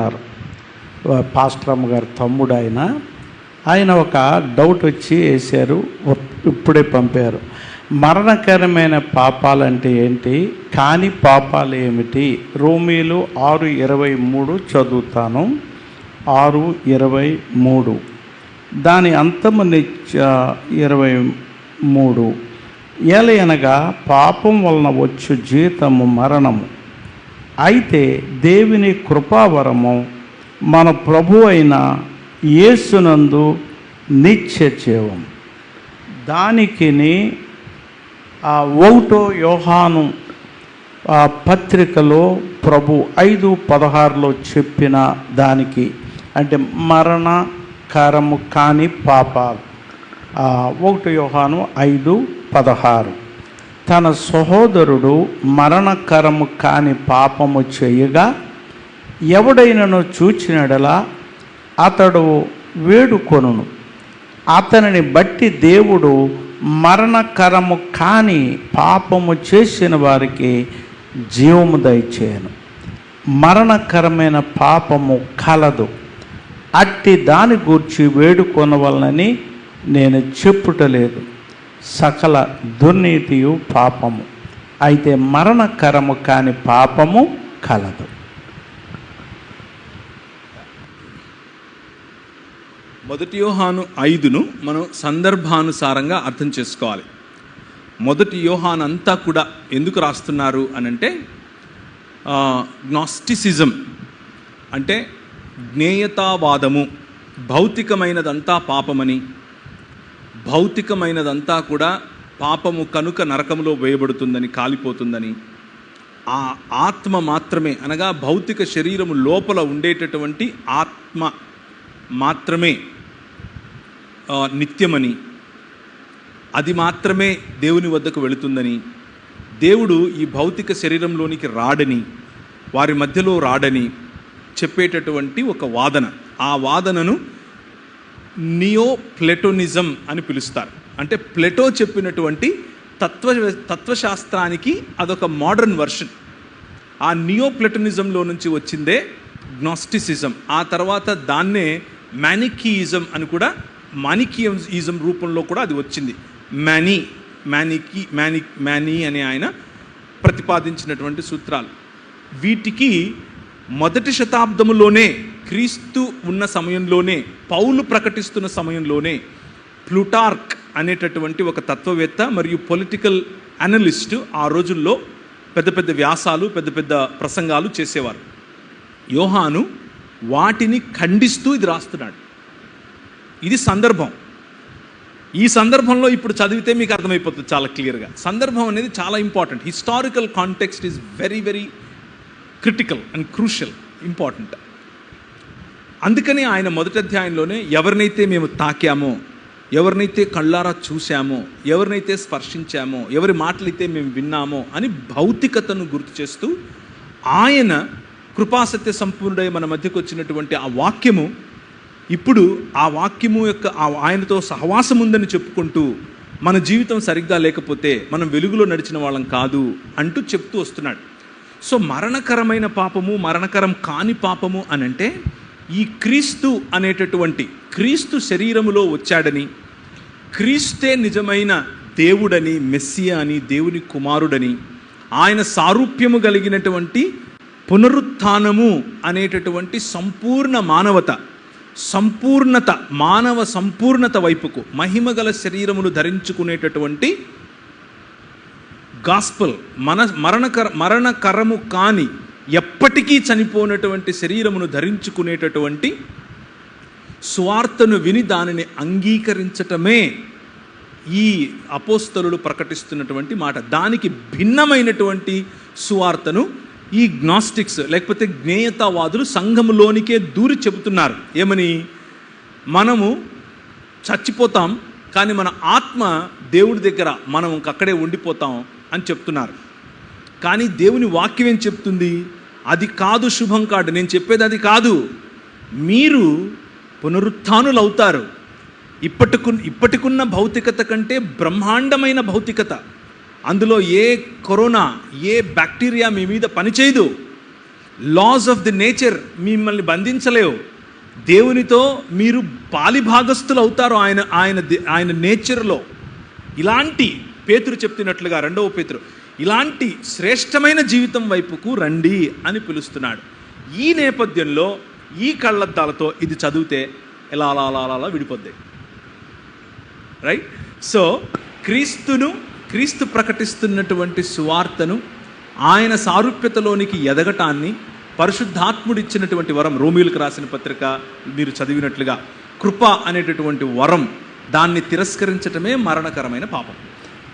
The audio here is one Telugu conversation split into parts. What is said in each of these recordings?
ఉన్నారు. పాస్టరమ్మ గారి తమ్ముడు ఆయన ఆయన ఒక డౌట్ వచ్చి వేశారు ఇప్పుడే పంపారు. మరణకరమైన పాపాలంటే ఏంటి? కాని పాపాలు ఏమిటి? రోమీలు ఆరు ఇరవై మూడు చదువుతాను. ఆరు ఇరవై మూడు. దాని అంతము నిత్య ఇరవై మూడు. ఏలయనగా పాపం వలన వచ్చు జీతము మరణము. అయితే దేవుని కృపావరము మన ప్రభు అయిన యేసునందు నిత్య జీవం. దానికిని ఆ ఒకటో యోహాను ఆ పత్రికలో ప్రభు ఐదు పదహారులో చెప్పిన దానికి అంటే మరణకరము కాని పాపాలు. ఒకటి యోహాను ఐదు పదహారు. తన సహోదరుడు మరణకరము కాని పాపము చేయగా ఎవడైనను చూచినడలా అతడు వేడుకొనును. అతనిని బట్టి దేవుడు మరణకరము కాని పాపము చేసిన వారికి జీవము దయచేయను. మరణకరమైన పాపము కలదు. అట్టి దాని గూర్చి వేడుకొనవలనని నేను చెప్పుటలేదు. సకల దుర్నీతియు పాపము. అయితే మరణకరము కాని పాపము కలదు. మొదటి యోహాను ఐదును మనం సందర్భానుసారంగా అర్థం చేసుకోవాలి. మొదటి యోహాన్ అంతా కూడా ఎందుకు రాస్తున్నారు అని అంటే గ్నాస్టిసిజం అంటే జ్ఞేయతావాదము భౌతికమైనదంతా పాపమని భౌతికమైనదంతా కూడా పాపము కనుక నరకంలో వేయబడుతుందని కాలిపోతుందని ఆ ఆత్మ మాత్రమే అనగా భౌతిక శరీరము లోపల ఉండేటటువంటి ఆత్మ మాత్రమే నిత్యమని. అది మాత్రమే దేవుని వద్దకు వెళుతుందని. దేవుడు ఈ భౌతిక శరీరంలోనికి రాడని వారి మధ్యలో రాడని చెప్పేటటువంటి ఒక వాదన. ఆ వాదనను నియో ప్లెటోనిజం అని పిలుస్తారు. అంటే ప్లెటో చెప్పినటువంటి తత్వ తత్వశాస్త్రానికి అదొక మోడర్న్ వర్షన్. ఆ నియో ప్లెటోనిజంలో నుంచి వచ్చిందే గ్నాస్టిసిజం. ఆ తర్వాత దాన్నే మ్యానికీయిజం అని కూడా మానికియిజం రూపంలో కూడా అది వచ్చింది. మ్యానీ మ్యానికి మ్యాని మ్యానీ అనే ఆయన ప్రతిపాదించినటువంటి సూత్రాలు. వీటికి మొదటి శతాబ్దములోనే క్రీస్తు ఉన్న సమయంలోనే పౌలు ప్రకటిస్తున్న సమయంలోనే ప్లూటార్క్ అనేటటువంటి ఒక తత్వవేత్త మరియు పొలిటికల్ అనలిస్టు ఆ రోజుల్లో పెద్ద పెద్ద వ్యాసాలు పెద్ద పెద్ద ప్రసంగాలు చేసేవారు. యోహాను వాటిని ఖండిస్తూ ఇది రాస్తున్నాడు. ఇది సందర్భం. ఈ సందర్భంలో ఇప్పుడు చదివితే మీకు అర్థమైపోతుంది చాలా క్లియర్గా. సందర్భం అనేది చాలా important. Historical context is very very critical and crucial important అందుకని ఆయన మొదటి అధ్యాయంలోనే ఎవరినైతే మేము తాకామో ఎవరినైతే కళ్ళారా చూశామో ఎవరినైతే స్పర్శించామో ఎవరి మాటలైతే మేము విన్నామో అని భౌతికతను గుర్తు చేస్తూ ఆయన కృపాసత్య సంపూర్ణుడై మన మధ్యకు వచ్చినటువంటి ఆ వాక్యము ఇప్పుడు ఆ వాక్యము యొక్క ఆయనతో సహవాసం ఉందని చెప్పుకుంటూ మన జీవితం సరిగ్గా లేకపోతే మనం వెలుగులో నడిచిన వాళ్ళం కాదు అంటూ చెప్తూ వస్తున్నాడు. సో మరణకరమైన పాపము మరణకరం కాని పాపము అని అంటే ఈ క్రీస్తు అనేటటువంటి క్రీస్తు శరీరములో వచ్చాడని క్రీస్తే నిజమైన దేవుడని మెస్సియా అని దేవుని కుమారుడని ఆయన సారూప్యము కలిగినటువంటి పునరుత్థానము అనేటటువంటి సంపూర్ణ మానవత సంపూర్ణత మానవ సంపూర్ణత వైపుకు మహిమగల శరీరమును ధరించుకునేటటువంటి గాస్పల్ మన మరణకర మరణకరము కాని ఎప్పటికీ చనిపోనటువంటి శరీరమును ధరించుకునేటటువంటి స్వార్థను విని దానిని అంగీకరించటమే ఈ అపోస్తలు ప్రకటిస్తున్నటువంటి మాట. దానికి భిన్నమైనటువంటి సువార్తను ఈ గ్నాస్టిక్స్ లేకపోతే జ్ఞేయతావాదులు సంఘములోనికే దూరి చెబుతున్నారు. ఏమని? మనము చచ్చిపోతాం కానీ మన ఆత్మ దేవుడి దగ్గర మనం అక్కడే ఉండిపోతాం అని చెప్తున్నారు. కానీ దేవుని వాక్యం ఏం చెప్తుంది? అది కాదు శుభం కాదు. నేను చెప్పేది అది కాదు. మీరు పునరుత్నులు అవుతారు ఇప్పటికు ఇప్పటికున్న భౌతికత కంటే బ్రహ్మాండమైన భౌతికత. అందులో ఏ కరోనా ఏ బ్యాక్టీరియా మీ మీద పనిచేయదు. లాస్ ఆఫ్ ది నేచర్ మిమ్మల్ని బంధించలేవు. దేవునితో మీరు పాలిభాగస్తులు అవుతారు ఆయన ఆయన ఆయన నేచర్లో. ఇలాంటి పేతురు చెప్తున్నట్లుగా రెండవ పేతురు ఇలాంటి శ్రేష్టమైన జీవితం వైపుకు రండి అని పిలుస్తున్నాడు. ఈ నేపథ్యంలో ఈ కళ్ళద్దాలతో ఇది చదివితే ఇలా అలా అలా అలా విడిపోద్ది. రైట్ సో క్రీస్తును క్రీస్తు ప్రకటిస్తున్నటువంటి సువార్తను ఆయన సారూప్యతలోనికి ఎదగటాన్ని పరిశుద్ధాత్ముడిచ్చినటువంటి వరం రోమిలకు రాసిన పత్రిక మీరు చదివినట్లుగా కృప అనేటటువంటి వరం దాన్ని తిరస్కరించటమే మరణకరమైన పాపం.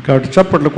కాబట్టి చప్పట్లు